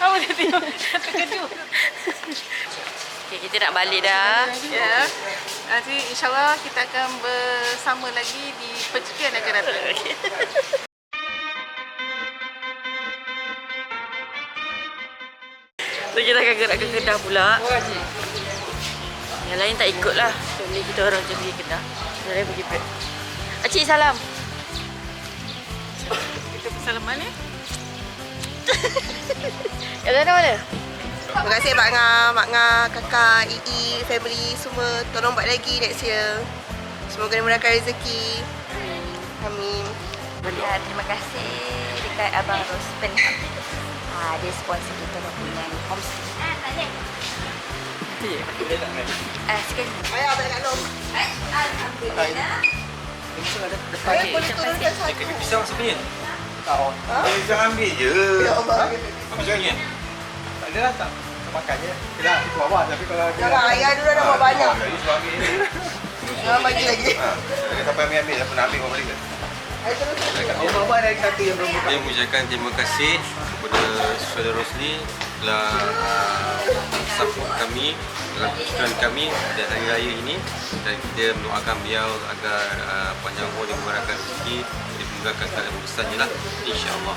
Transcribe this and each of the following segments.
Apa dia tengok? Terkejut. Okay, kita nak balik dah. Ya. Yeah. Nanti insyaAllah kita akan bersama lagi di percikian akan datang. Okay. So kita akan gerak ke Kedah pula Yang lain tak ikut lah Jom kita orang jom pergi Kedah Yang lain pergi pek Acik salam Kita bersalam mana? Yang mana mana? Terima kasih Mak Nga, Mak Nga, Kakak, Ii, family semua Tolong buat lagi next year Semoga dimurahkan rezeki Amin Boleh terima kasih dekat Abang Rospen ha, Dia sponsor kita dah punya homestay Ah, tak boleh Ah, uh, sekali. Ayah, abang nak nolong. Alhamdulillah. Ayah, boleh turun ke satu. Dekat pisang sepenuhnya. Tak, orang. Ha? Ambil je. Ya, abang. Ha? Apa? Lah, tak ada lah tak makan je. Kita lah, kita tapi kalau ada... Jangan, ayah dulu dah buat ah, banyak. Jangan bagi lagi. Ha. Sampai ambil ambil, siapa nak ambil kau balik ke? Saya mengucapkan terima kasih kepada Saudara Rosli telah ah, support kami dalam kehidupan kami pada hari raya ini dan kita mendoakan beliau agar uh, panjang umur dan memberikan rezeki dan dia menggunakan kalian besarnya lah, insya-Allah.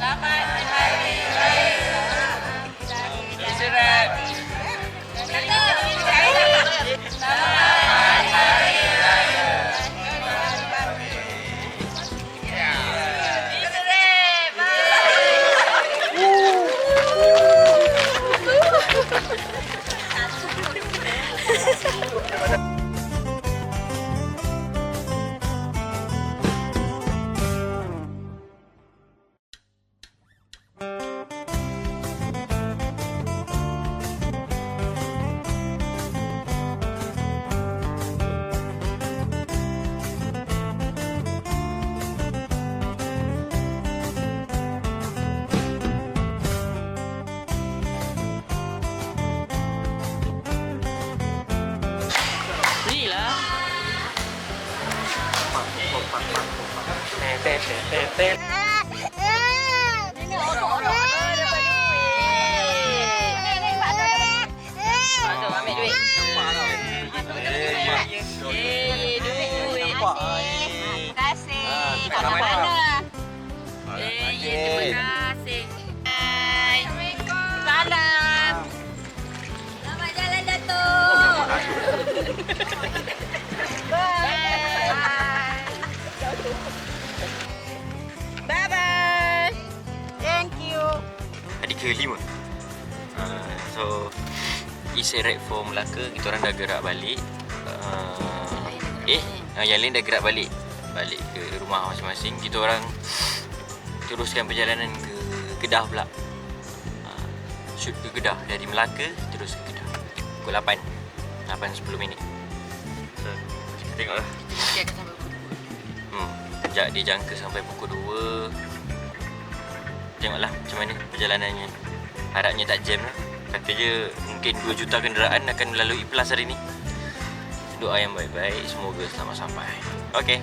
Dapat เต้เต้เต้เต้เย้ด้ด้วยด้วย tiga lima uh, so is right for Melaka kita orang dah gerak balik. Uh, eh uh, yang lain dah gerak balik. Balik ke rumah masing-masing. Kita orang teruskan perjalanan ke Kedah pula. Uh, shoot ke Kedah. Dari Melaka terus ke Kedah. Pukul 8 8.10 minit. So, kita tengok lah kita sampai pukul 2 hmm, sekejap dia jangka sampai pukul 2 tengoklah macam mana perjalanannya. Harapnya tak jam lah. Kata je mungkin 2 juta kenderaan akan melalui plus hari ni. Doa yang baik-baik. Semoga selamat sampai. Okay.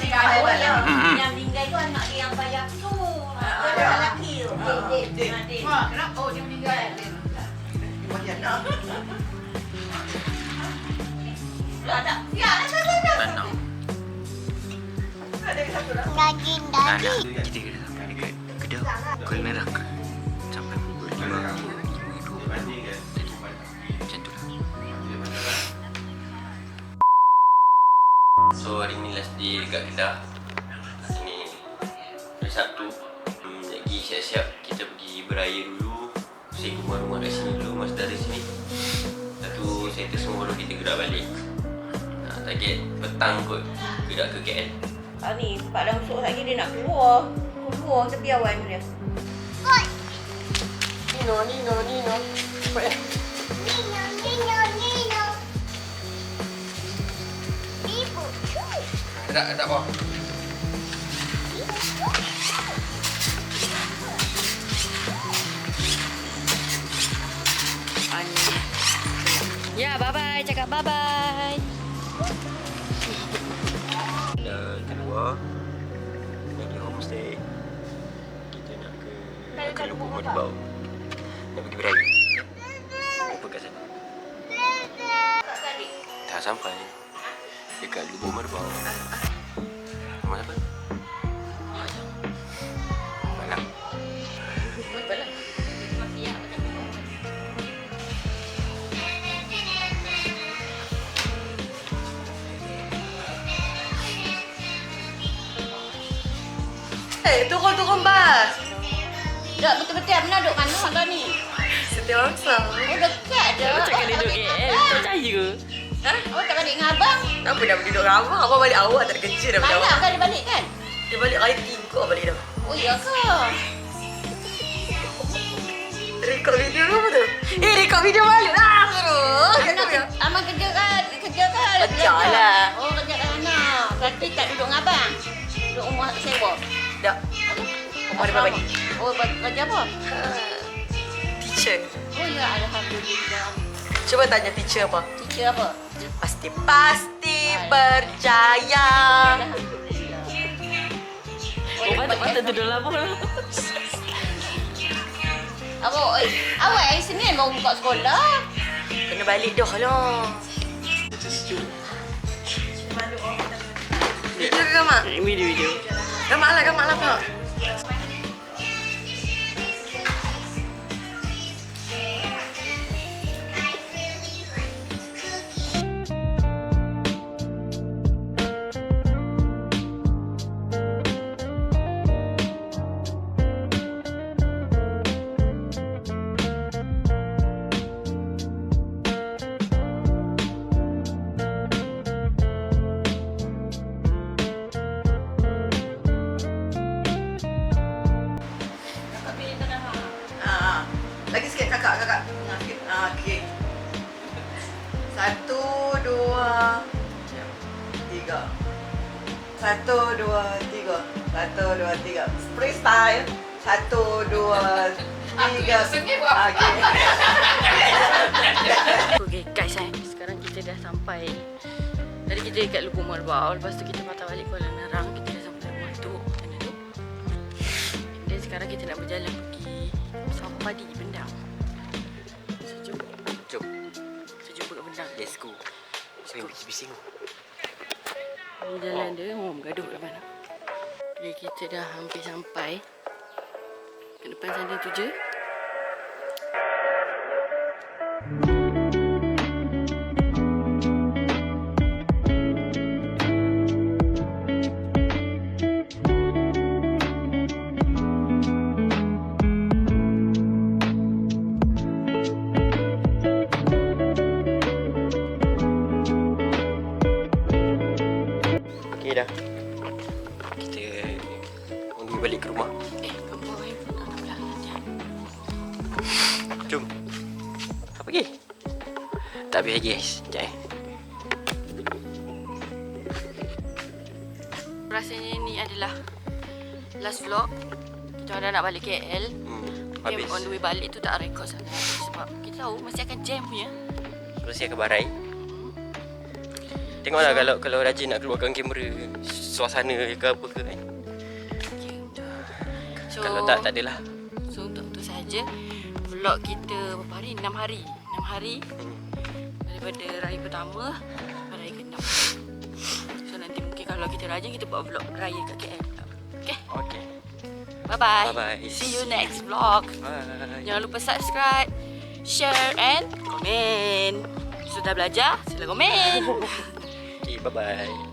dia yang mm-hmm. tinggal tu anak dia yang sayang semua. Ah, ah, lelaki tu. Ah, ah, ah, kenapa oh, dia meninggal? Dia mati anak. Daging, daging. Kita kena sampai dekat kedai kulit merah. Day dekat Kedah Ini Hari Sabtu hmm, Lagi siap-siap Kita pergi beraya dulu Saya rumah-rumah kat sini dulu Masa dari sini Lepas tu Settle semua baru kita gerak balik ha, Target petang kot Gerak ke KL Ah ni, Pak dah masuk lagi dia nak keluar. Keluar tepi awan dia. Nino, Nino, Nino. Cepat ya. Tak, tak apa. Ya, bye-bye. Cakap bye-bye. Dan kedua Nak pergi homestay Kita nak ke Ke Lubuk Merbau Nak pergi beraya Apa kat sana Dah sampai Dekat Lubuk Merbau Rumah siapa? Malam Eh, turun-turun bas. Tak betul-betul mana duduk mana orang ni? Setiap mangsa. Oh dekat je. Cakap dia duduk KL. Tak percaya. Ha? Oh tak balik dengan abang. Kenapa dah duduk dengan abang? Abang balik awal tak ada kerja dah balik Malam kan dia balik kan? Dia balik writing kau balik dah. Oh iya ke? Rekod video apa tu? Eh, rekod video balik lah. Anak ke- Abang kerja kan? Kerja kan? Kerja lah. Oh kerja kan anak. Tapi tak duduk dengan abang. Duduk rumah sewa. Dah. Rumah dia balik. Oh kerja apa? Teacher. Oh ya Alhamdulillah. Cuba tanya teacher apa? Teacher apa? Pasti-pasti berjaya. Alhamdulillah. Oh, patut patut duduk lama. Awak, eh, awak hari Senin baru buka sekolah. Kena balik dah lah. Video ke gamak? Video video. Gamak lah, gamak lah kau. Satu, dua, tiga. Satu, dua, tiga. Freestyle. Satu, dua, tiga. Ah, okey. Okay guys eh. Sekarang kita dah sampai. Tadi kita dekat Lubuk Merbau. Lepas tu kita patah balik Kuala Nerang. Kita dah sampai rumah tu. Dan sekarang kita nak berjalan pergi Sawah Padi Bendang. Sejuk. Jom Sejuk kat Bendang. Let's go bising-bising Ini jalan dia mau bergaduh kat mana. Okay, kita dah hampir sampai. Kat depan sana tu je. Okay pergi? Tak habis lagi guys Sekejap eh Rasanya ni adalah last vlog. Kita orang nak balik KL. hmm, Habis on the way balik tu tak record sangat sebab kita tahu masih akan jam punya. Saya ke Barai Tengoklah kalau kalau rajin nak keluarkan kamera Suasana ke apa ke kan Okay, untuk so, Kalau tak, tak adalah So untuk tu saja vlog kita berapa hari? 6 hari. 6 hari daripada raya pertama sampai raya ke-6 so nanti mungkin kalau kita rajin kita buat vlog raya kat KL okay? okay. Bye bye. Bye bye. See you next vlog. Bye. Jangan lupa subscribe, share and komen. Sudah belajar? Sila komen. okay, bye bye.